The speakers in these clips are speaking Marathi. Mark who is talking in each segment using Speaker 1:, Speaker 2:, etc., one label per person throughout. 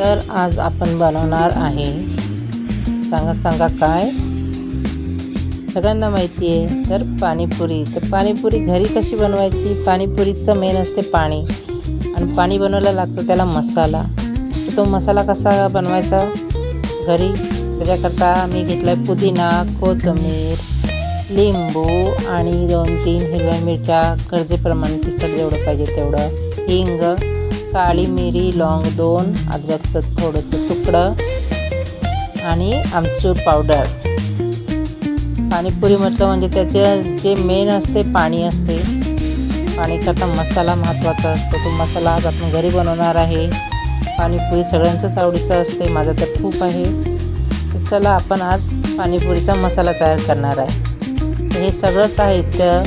Speaker 1: तर आज आपण बनवणार आहे. सांगा सांगा काय? सगळ्यांना माहिती आहे. तर पाणीपुरी. तर पाणीपुरी घरी कशी बनवायची? पाणीपुरीचं मेन असते पाणी. आणि पाणी बनवायला लागतो त्याला मसाला. तो मसाला कसा बनवायचा? घरी. त्याच्याकरता मी घेतला आहे पुदिना कोथिंबीर लिंबू आणि दोन तीन हिरव्या मिरच्या. गरजेप्रमाणे तिखट जेवढं पाहिजे तेवढं. हिंग काळी मिरी लॉंग दोन अद्रकचं थोडंसं तुकडं आणि आमचूर पावडर. पाणीपुरी म्हटलं म्हणजे त्याचे जे मेन असते पाणी असते. पाणी करता मसाला महत्त्वाचा असतो. तो मसाला आज आपण घरी बनवणार आहे. पाणीपुरी सगळ्यांचंच आवडीचं असते. माझं तर खूप आहे. तर चला आपण आज पाणीपुरीचा मसाला तयार करणार आहे. हे सगळं साहित्य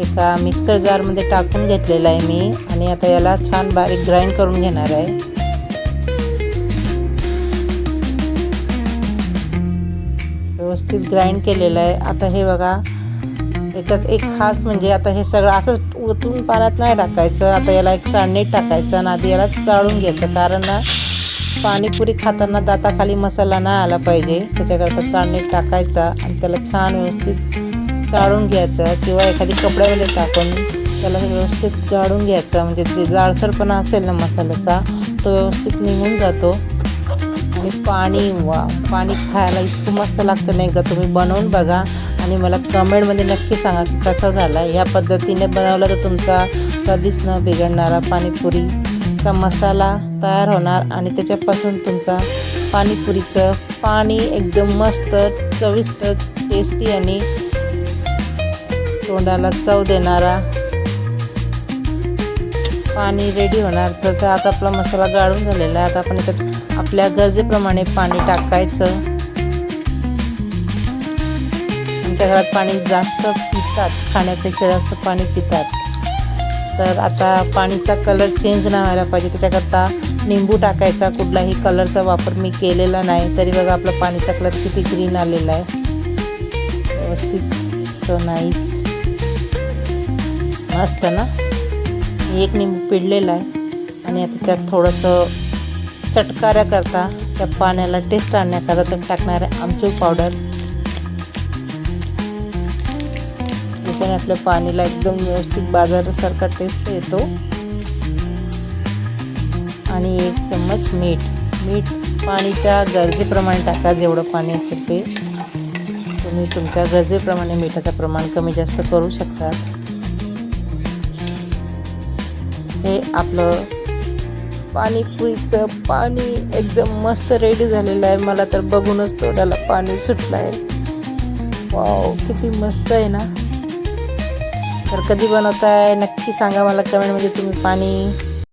Speaker 1: एका मिक्सर जारमध्ये टाकून घेतलेलं आहे मी. आणि आता याला छान बारीक ग्राइंड करून घेणार आहे. व्यवस्थित ग्राइंड केलेलं आहे. आता हे बघा याच्यात एक खास म्हणजे आता हे सगळं असंच ओतून पाण्यात नाही टाकायचं. आता याला एक चाळणीत टाकायचं आणि आधी याला चाळून घ्यायचं. कारण ना पाणीपुरी खाताना दाताखाली मसाला नाही आला पाहिजे. त्याच्याकरता चाळणीत टाकायचा आणि त्याला छान व्यवस्थित चाळून घ्यायचं किंवा एखादी कपड्यामध्ये टाकून त्याला व्यवस्थित जाळून घ्यायचं. म्हणजे जे जाडसरपणा असेल ना मसाल्याचा तो व्यवस्थित निघून जातो. आणि पाणी वा पाणी खायला इतकं मस्त लागतं ना एकदा तुम्ही बनवून बघा. आणि मला कमेंटमध्ये नक्की सांगा कसा झाला. ह्या पद्धतीने बनवला तर तुमचा कधीच न बिघडणारा पाणीपुरीचा मसाला तयार होणार. आणि त्याच्यापासून तुमचा पाणीपुरीचं पाणी एकदम मस्त चविष्ट टेस्टी आणि तोंडाला चव देणारा पाणी रेडी होणार. तर तर आता आपला मसाला गाळून झालेला आहे. आता आपण त्यात आपल्या गरजेप्रमाणे पाणी टाकायचं. आमच्या घरात पाणी जास्त पितात. खाण्यापेक्षा जास्त पाणी पितात. तर आता पाणीचा कलर चेंज नाही व्हायला पाहिजे. त्याच्याकरता निंबू टाकायचा. कुठलाही कलरचा वापर मी केलेला नाही. तरी बघा आपला पाणीचा कलर किती ग्रीन आलेला आहे. व्यवस्थित. सो नाईस असतं ना एक निंबू पिळलेला आहे. आणि आता त्यात थोडंसं चटकाऱ्या करता त्या पाण्याला टेस्ट आणण्याकरता तर टाकणार आहे आमचूर पावडर त्याच्याने आपल्या पाणीला एकदम व्यवस्थित बाजारासारखा टेस्ट येतो. आणि एक चम्मच मीठ. मीठ पाणीच्या गरजेप्रमाणे टाका जेवढं पाणी असेल ते. तुम्ही तुमच्या गरजेप्रमाणे मिठाचं प्रमाण कमी जास्त करू शकता. हे आपलं पाणीपुरीचं पाणी एकदम मस्त रेडी झालेलं आहे. मला तर बघूनच तोंडाला पाणी सुटलं आहे वाव किती मस्त आहे ना. तर कधी बनवताय? नक्की सांगा मला कमेंटमध्ये तुम्ही पाणी.